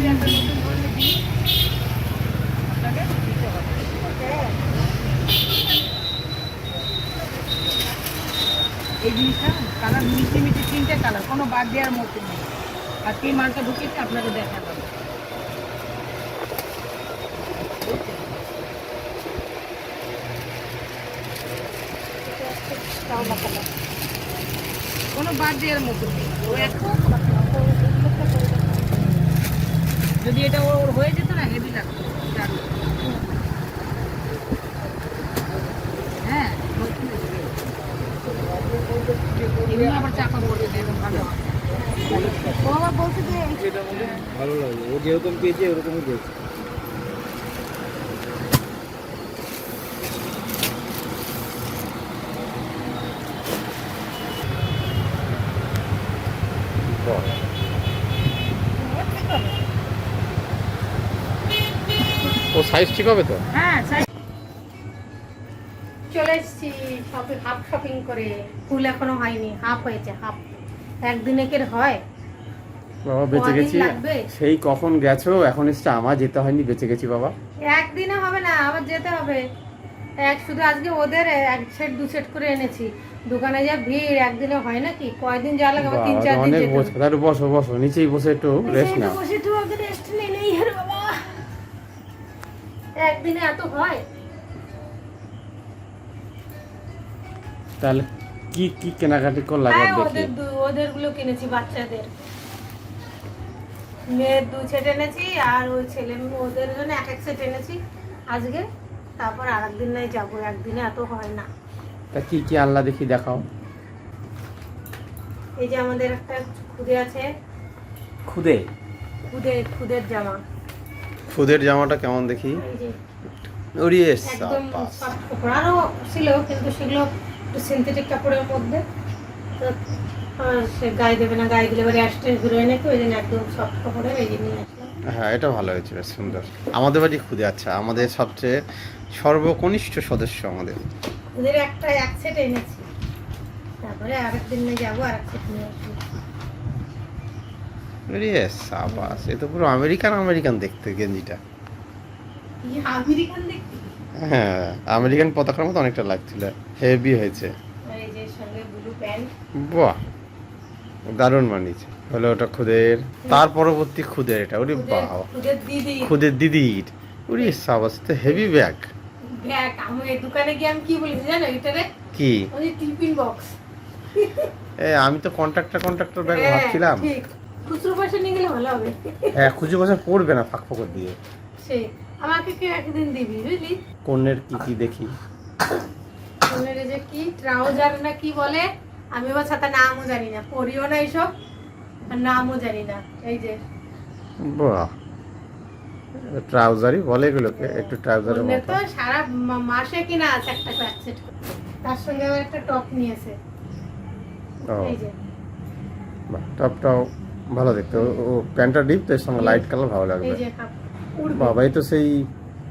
এই জিনিসটা কালার মিশে মিশে তিনটে কালার, কোনো বাদ দেওয়ার মতো নেই। আর কি মালটা ঢুকেছে আপনাকে দেখা যাবে কোনো বাদ দেওয়ার মতো নেই। ও এক যদি এটা ওর হয়ে যেত না হেভি লাগতো। হ্যাঁ আবার চাপা ভালো। ও আবার বলছে যে যেটা মনে ভালো লাগে ও যেরকম পেয়েছে ওরকমই পেয়েছে। ও সাইজ ঠিক হবে তো? হ্যাঁ চলে এসেছি শপিং হাফ শপিং করে। ফুল এখনও হয়নি হাফ হয়েছে হাফ একদিনেকের হয়? বাবা বেঁচে গেছি। সেই কখন গেছো? এখন এসছে আমার যেতে হয়নি বেঁচে গেছি বাবা। একদিনে হবে না আবার যেতে হবে। এক শুধু আজকে ওদের এক সেট দু সেট করে এনেছি। দোকানে যা ভিড় একদিনে হয় নাকি? কয়দিন যাওয়া লাগে? তিন চার দিন অনেক বসে। বসো বসো নিচেই বসে একটু রেস্ট নাও। বসে একটু আগে রেস্ট আর বাবা। একদিনে এত হয়? তাহলে কি কি কেনাকাটি করলা হ্যাঁ ওদের ওদেরগুলো কিনেছি বাচ্চাদের। মেয়ের দু সেট এনেছি আর ওই ছেলে ওদের জন্য এক এক সেট এনেছি। আজকে তারপর আর একদিন নাই যাব একদিনে এত হয় না। তা কি কি আনলা দেখি দেখাও। এই যে আমাদের একটা খুদে আছে। খুদে? খুদে খুদের জামা। খুদের জামাটা কেমন দেখি? ওরিয়ে আরও ছিল কিন্তু সেগুলো একটু সিনথেটিক কাপড়ের মধ্যে। তো সে গায়ে দেবে না গায়ে দিলে এবার অ্যাস্টেজ বেরোয় নাকি ওই জন্য একদম সফট কাপড়ের এই যে হ্যাঁ এটা ভালো হয়েছে বেশ সুন্দর। আমাদের বাড়ি খুদে আচ্ছা আমাদের সবচেয়ে সর্বকনিষ্ঠ সদস্য আমাদের। ওদের একটা এক সেট এনেছি। তারপরে আরেকদিন নিয়ে যাব আর এক সেট নিয়ে আসব। সাবাস এ তো পুরো আমেরিকান আমেরিকান দেখতে গেঞ্জিটা। দেখতে? হ্যাঁ আমেরিকান পতাকার মতো অনেকটা লাগছিল হেভি হয়েছে। বাহ দারুণ মানিয়েছে। হলো ওটা খুদের তার পরবর্তী খুদের এটা ওরে বাহ খুদের দিদির ওরে সাবাস তো হেভি ব্যাগ ব্যাগ আমি দোকানে গিয়ে আমি কি বলেছি জানো এটারে কি? ওই টিফিন বক্স এ আমি তো কন্ট্রাক্টর কন্ট্রাক্টর ব্যাগ ভাবছিলাম। ঠিক। খুচরো পয়সা নিয়ে গেলে ভালো হবে। হ্যাঁ খুঁজে বসে পড়বে না ফাঁক ফাঁকর দিয়ে। সেই আমাকে কেউ একদিন দিবি বুঝলি? কন্যের কি কি দেখি? এই যে কি ট্রাউজার না কি বলে? আমি বা ছাতা নামও জানি না পড়িও না এইসব আর নামও জানি না এই যে। বাহ। ট্রাউজারই বলে এগুলোকে একটু ট্রাউজারের অন্যের তো সারা মাসে কিনা আছে একটা সেট। তার সঙ্গে আবার একটা টপ নিয়েছে। ও। এই যে। বাহ টপটাও ভালো দেখতে। ও- প্যান্টটা ডিপ তো এর সঙ্গে লাইট কালার ভালো এই লাগবে বাবাই তো সেই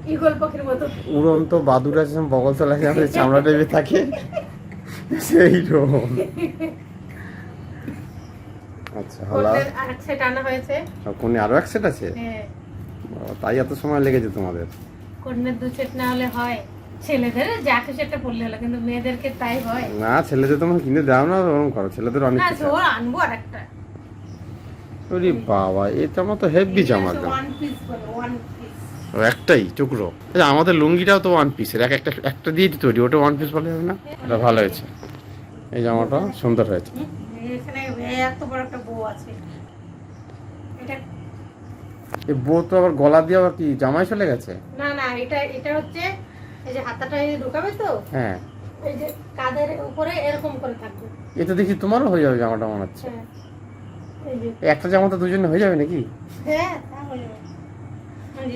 ইগল পাখির মতো। উড়ন্ত বাদুর আছে বগল তলায় আমাদের চামড়া টেপে থাকে। সেই রকম। আচ্ছা হলা। আর এক সেট আনা হয়েছে? কোনে আরও এক সেট আছে? হ্যাঁ। তাই এত সময় লেগেছে তোমাদের। দু সেট না হলে হয়? ছেলেদের যা কিছু একটা পড়লে হলো কিন্তু মেয়েদেরকে তাই হয়। না ছেলেদের তোমরা কিনে দাও না ওরকম করো। ছেলেদের অনেক না আনব আর একটা ওরে বাবা এটা আমার তো হেভি জামা ও, একটাই টুকরো। আমাদের লুঙ্গিটাও তো ওয়ান পিসের এক একটা একটা দিয়ে তৈরি ওটা ওয়ান পিস বলে হবে না? এটা ভালো হয়েছে। এই জামাটা সুন্দর হয়েছে। এটা এই বউ তো আবার গলা দিয়ে আবার কি জামাই চলে গেছে? না না এটা এটা হচ্ছে এই যে হাতাটা ঢোকাবে তো? হ্যাঁ। এই যে কাঁধের উপরে এরকম করে থাকবে। এ তো দেখি তোমারও হয়ে যাবে জামাটা মনে হচ্ছে। হ্যাঁ। একটা জামা তো দুজনে হয়ে যাবে নাকি? হ্যাঁ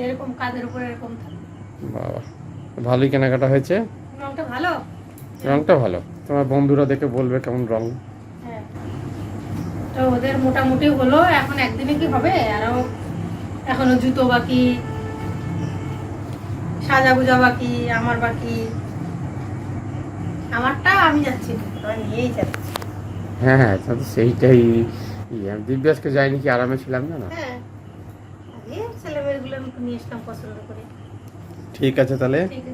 এরকম উপরে এরকম বাবা ভালোই কেনাকাটা হয়েছে। রংটা ভালো? রংটা ভালো। তোমার বন্ধুরা দেখে বলবে কেমন রং। হ্যাঁ। তো ওদের মোটামুটি হলো এখন একদিনে কি হবে? আরও এখনও জুতো বাকি সাজা গুজা বাকি আমার বাকি। আমারটা আমি যাচ্ছি নিয়েই যাচ্ছি। হ্যাঁ হ্যাঁ সেইটাই। ইয়ে, আমি দিব্যাসকে যাইনি কি আরামে ছিলাম না? না হ্যাঁ করে। ঠিক আছে তাহলে।